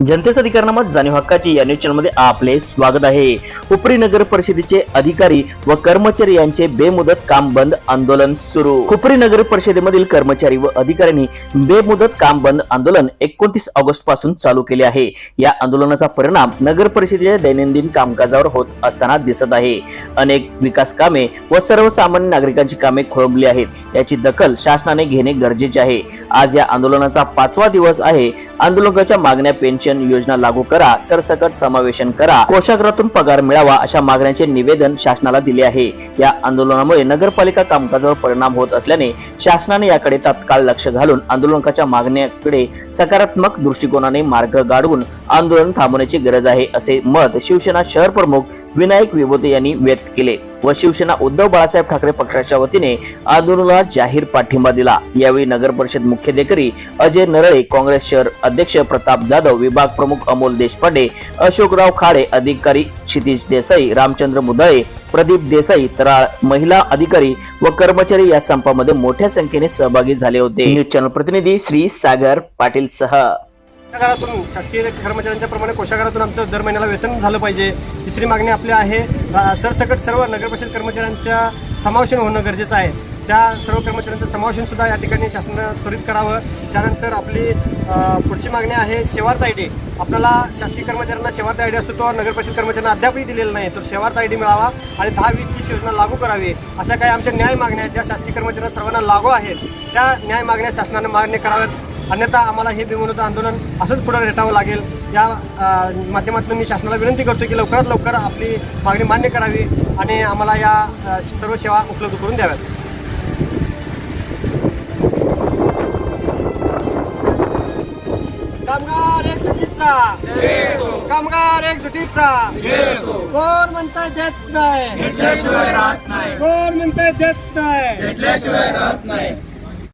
जनतेचा अधिकारनामा जाणीव हक्काची या न्यूज चॅनलमध्ये आपले स्वागत आहे. उपरी नगर परिषदेचे अधिकारी व कर्मचारी यांचे बेमुदत काम बंद आंदोलन सुरू. उपरी नगर परिषदेमधील कर्मचारी व अधिकाऱ्यांनी बेमुदत काम बंद आंदोलन एकोणतीस ऑगस्टपासून चालू केले आहे. या आंदोलनाचा परिणाम नगर परिषदेच्या दैनंदिन कामकाजावर होत असताना दिसत आहे. अनेक विकास कामे व सर्वसामान्य नागरिकांची कामे खोळंबली आहेत. याची दखल शासनाने घेणे गरजेचे आहे. आज या आंदोलनाचा पाचवा दिवस आहे. आंदोलकाच्या मागण्या पेन्शन योजना लागू करा सरसकट समावेशन करा कोषागारातून पगार मिळावा अशा मागण्यांचे निवेदन शासनाला दिले आहे. या आंदोलनामुळे नगरपालिका कामकाजावर परिणाम होत असल्याने शासनाने याकडे तात्काळ लक्ष घालून आंदोलकाच्या मागण्याकडे सकारात्मक दृष्टिकोनाने मार्ग गाडवून आंदोलन थांबवण्याची गरज आहे असे मत शिवसेना शहर प्रमुख विनायक विभूते यांनी व्यक्त केले. व शिवसेना उद्धव बाळासाहेब ठाकरे पक्षाच्या वतीने आंदोलनाला जाहीर पाठिंबा दिला. यावेळी नगर परिषद मुख्याधिकारी अजय नरळे काँग्रेस शहर अध्यक्ष प्रताप जाधव विभाग प्रमुख अमोल देशपांडे अशोकराव खाडे अधिकारी क्षितिज देसाई रामचंद्र मुदळे प्रदीप देसाई तराळ महिला अधिकारी व कर्मचारी या संपामध्ये मोठ्या संख्येने सहभागी झाले होते. न्यूज चॅनल प्रतिनिधी श्री सागर पाटील सह. कोशागारातून शासकीय कर्मचाऱ्यांच्या प्रमाणे कोषागारातून आमचं दर महिन्याला वेतन झालं पाहिजे. तिसरी मागणी आपली आहे सरसकट सर्व नगरपरिषद कर्मचाऱ्यांच्या समावेशन होणं गरजेचं आहे. त्या सर्व कर्मचाऱ्यांचं समावेशन सुद्धा या ठिकाणी शासनानं त्वरित करावं. त्यानंतर आपली पुढची मागणी आहे सेवार्थ आय डी. आपल्याला शासकीय कर्मचाऱ्यांना सेवार्थ आय डी असतो तो नगरपरिषद कर्मचाऱ्यांना अद्यापही दिलेला नाही तर सेवार्थ आय डी मिळावा आणि दहा वीस तीस योजना लागू करावी. अशा काही आमच्या न्याय मागण्या ज्या शासकीय कर्मचाऱ्यांना सर्वांना लागू आहेत. त्या न्याय मागण्या शासनानं मान्य कराव्यात. अन्यथा आम्हाला हे बेमुदत आंदोलन असंच पुढे रेटावं लागेल. या माध्यमातून मी शासनाला विनंती करतो की लवकरात लवकर आपली मागणी मान्य करावी आणि आम्हाला या सर्व सेवा उपलब्ध करून द्याव्यात. कामगार एकजुटीचा कामगार एकजुटीचा कोण म्हणताय देत नाही? कोण म्हणताय देत नाही.